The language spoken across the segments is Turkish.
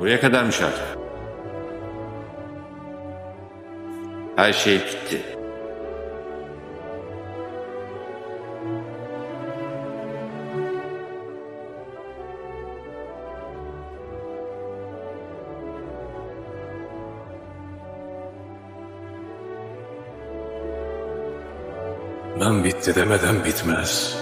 Buraya kadarmış artık. Her şey bitti. Ben bitti demeden bitmez.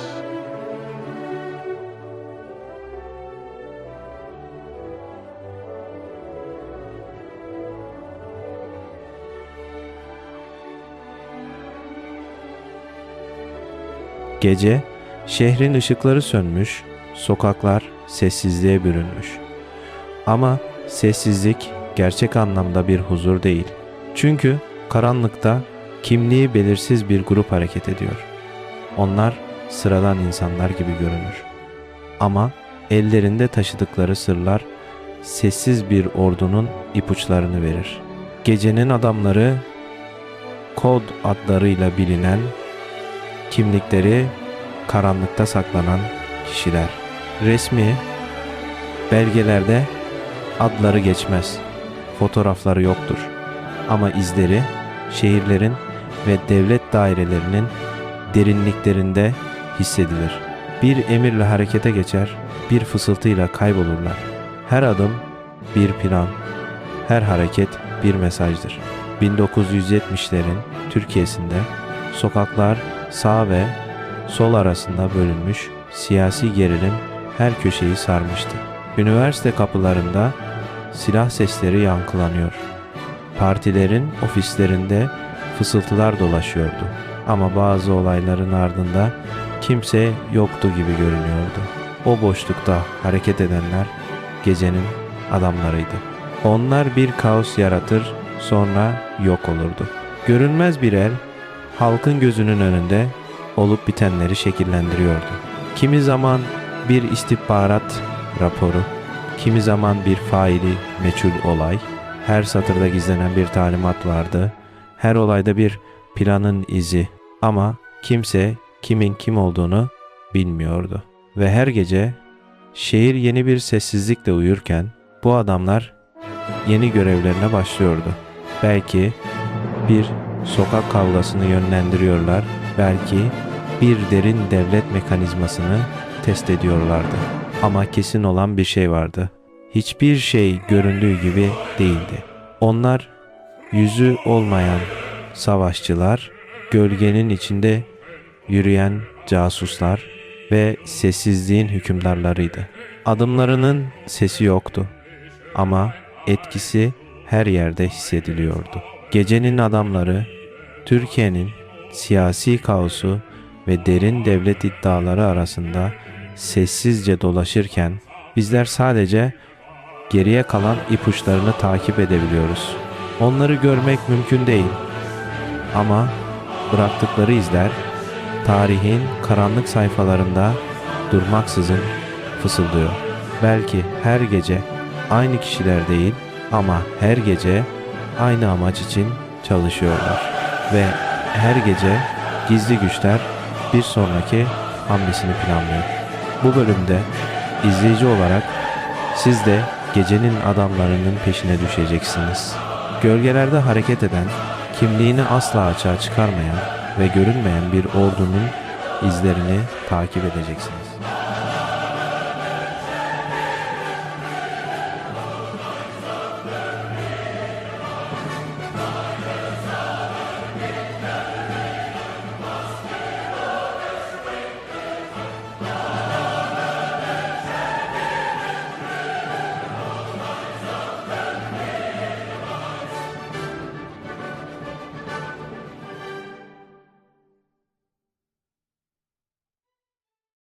Gece şehrin ışıkları sönmüş, sokaklar sessizliğe bürünmüş. Ama sessizlik gerçek anlamda bir huzur değil. Çünkü karanlıkta kimliği belirsiz bir grup hareket ediyor. Onlar sıradan insanlar gibi görünür. Ama ellerinde taşıdıkları sırlar sessiz bir ordunun ipuçlarını verir. Gecenin adamları kod adlarıyla bilinen kimlikleri karanlıkta saklanan kişiler. Resmi belgelerde adları geçmez. Fotoğrafları yoktur. Ama izleri şehirlerin ve devlet dairelerinin derinliklerinde hissedilir. Bir emirle harekete geçer, bir fısıltıyla kaybolurlar. Her adım bir plan, her hareket bir mesajdır. 1970'lerin Türkiye'sinde sokaklar sağ ve sol arasında bölünmüş siyasi gerilim her köşeyi sarmıştı. Üniversite kapılarında silah sesleri yankılanıyor. Partilerin ofislerinde fısıltılar dolaşıyordu. Ama bazı olayların ardında kimse yoktu gibi görünüyordu. O boşlukta hareket edenler gecenin adamlarıydı. Onlar bir kaos yaratır, sonra yok olurdu. Görünmez bir el halkın gözünün önünde olup bitenleri şekillendiriyordu. Kimi zaman bir istihbarat raporu, kimi zaman bir faili meçhul olay, her satırda gizlenen bir talimat vardı, her olayda bir planın izi ama kimse kimin kim olduğunu bilmiyordu. Ve her gece şehir yeni bir sessizlikle uyurken bu adamlar yeni görevlerine başlıyordu. Belki bir sokak kavgasını yönlendiriyorlar, belki bir derin devlet mekanizmasını test ediyorlardı. Ama kesin olan bir şey vardı. Hiçbir şey göründüğü gibi değildi. Onlar yüzü olmayan savaşçılar, gölgenin içinde yürüyen casuslar ve sessizliğin hükümdarlarıydı. Adımlarının sesi yoktu ama etkisi her yerde hissediliyordu. Gecenin adamları Türkiye'nin siyasi kaosu ve derin devlet iddiaları arasında sessizce dolaşırken bizler sadece geriye kalan ipuçlarını takip edebiliyoruz. Onları görmek mümkün değil. Ama bıraktıkları izler tarihin karanlık sayfalarında durmaksızın fısıldıyor. Belki her gece aynı kişiler değil ama her gece aynı amaç için çalışıyorlar. Ve her gece gizli güçler bir sonraki hamlesini planlıyor. Bu bölümde izleyici olarak siz de gecenin adamlarının peşine düşeceksiniz. Gölgelerde hareket eden, kimliğini asla açığa çıkarmayan ve görünmeyen bir ordunun izlerini takip edeceksiniz.